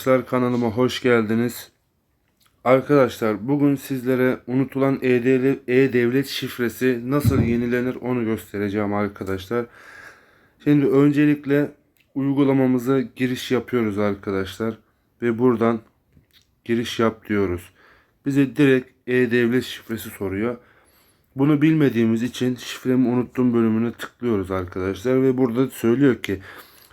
Arkadaşlar kanalıma hoş geldiniz. Arkadaşlar bugün sizlere unutulan E-Devlet, E-Devlet şifresi nasıl yenilenir onu göstereceğim arkadaşlar. Şimdi öncelikle uygulamamıza giriş yapıyoruz arkadaşlar. Ve buradan giriş yap diyoruz. Bize direkt E-Devlet şifresi soruyor. Bunu bilmediğimiz için şifremi unuttum bölümüne tıklıyoruz arkadaşlar. Ve burada söylüyor ki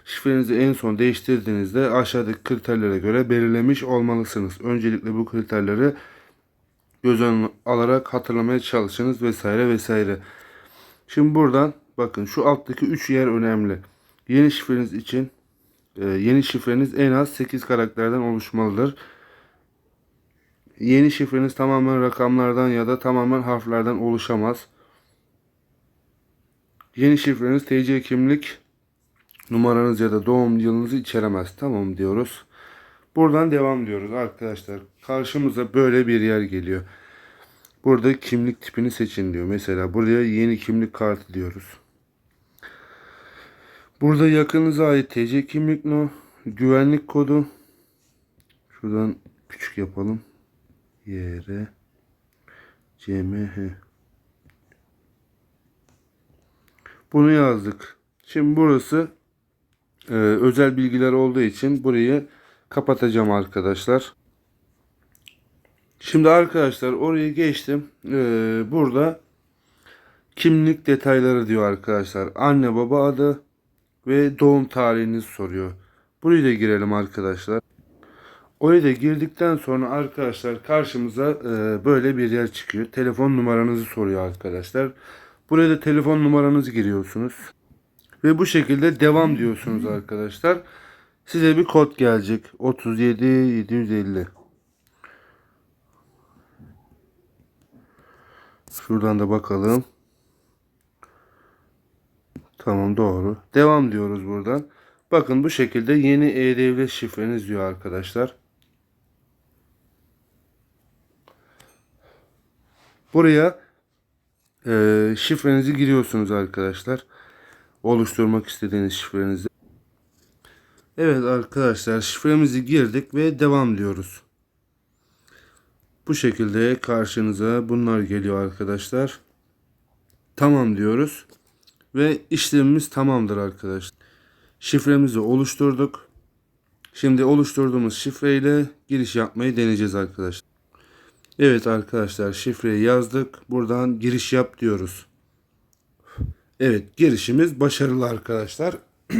Şifrenizi en son değiştirdiğinizde aşağıdaki kriterlere göre belirlemiş olmalısınız. Öncelikle bu kriterleri göz önüne alarak hatırlamaya çalışınız vesaire vesaire. Şimdi buradan bakın şu alttaki 3 yer önemli. Yeni şifreniz için e, yeni şifreniz en az 8 karakterden oluşmalıdır. Yeni şifreniz tamamen rakamlardan ya da tamamen harflerden oluşamaz. Yeni şifreniz TC kimlik numaranız ya da doğum yılınızı içeremez. Tamam diyoruz. Buradan devam diyoruz arkadaşlar. Karşımıza böyle bir yer geliyor. Burada kimlik tipini seçin diyor. Mesela buraya yeni kimlik kartı diyoruz. Burada yakınıza ait TC kimlik no, güvenlik kodu. Şuradan küçük yapalım. YR CMH Bunu yazdık. Şimdi burası e, özel bilgiler olduğu için burayı kapatacağım arkadaşlar. Şimdi arkadaşlar orayı geçtim. E, burada kimlik detayları diyor arkadaşlar. Anne baba adı ve doğum tarihinizi soruyor. Burayı da girelim arkadaşlar. Oraya da girdikten sonra arkadaşlar karşımıza e, böyle bir yer çıkıyor. Telefon numaranızı soruyor arkadaşlar. Buraya da telefon numaranızı giriyorsunuz. Ve bu şekilde devam diyorsunuz arkadaşlar. Size bir kod gelecek. 37 750. Şuradan da bakalım. Tamam doğru. Devam diyoruz buradan. Bakın bu şekilde yeni e-devlet şifreniz diyor arkadaşlar. Buraya e, şifrenizi giriyorsunuz arkadaşlar oluşturmak istediğiniz şifrenizi. Evet arkadaşlar şifremizi girdik ve devam diyoruz. Bu şekilde karşınıza bunlar geliyor arkadaşlar. Tamam diyoruz. Ve işlemimiz tamamdır arkadaşlar. Şifremizi oluşturduk. Şimdi oluşturduğumuz şifreyle giriş yapmayı deneyeceğiz arkadaşlar. Evet arkadaşlar şifreyi yazdık. Buradan giriş yap diyoruz. Evet girişimiz başarılı arkadaşlar.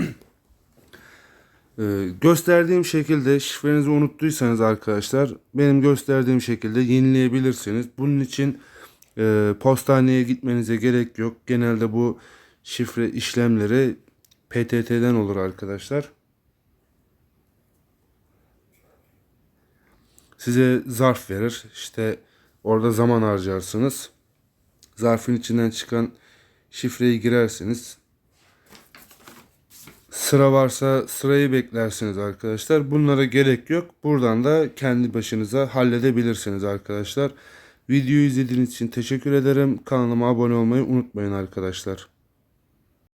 ee, gösterdiğim şekilde şifrenizi unuttuysanız arkadaşlar benim gösterdiğim şekilde yenileyebilirsiniz. Bunun için e, postaneye gitmenize gerek yok. Genelde bu şifre işlemleri PTT'den olur arkadaşlar. Size zarf verir. İşte orada zaman harcarsınız. Zarfın içinden çıkan şifreyi girersiniz. Sıra varsa sırayı beklersiniz arkadaşlar. Bunlara gerek yok. Buradan da kendi başınıza halledebilirsiniz arkadaşlar. Videoyu izlediğiniz için teşekkür ederim. Kanalıma abone olmayı unutmayın arkadaşlar.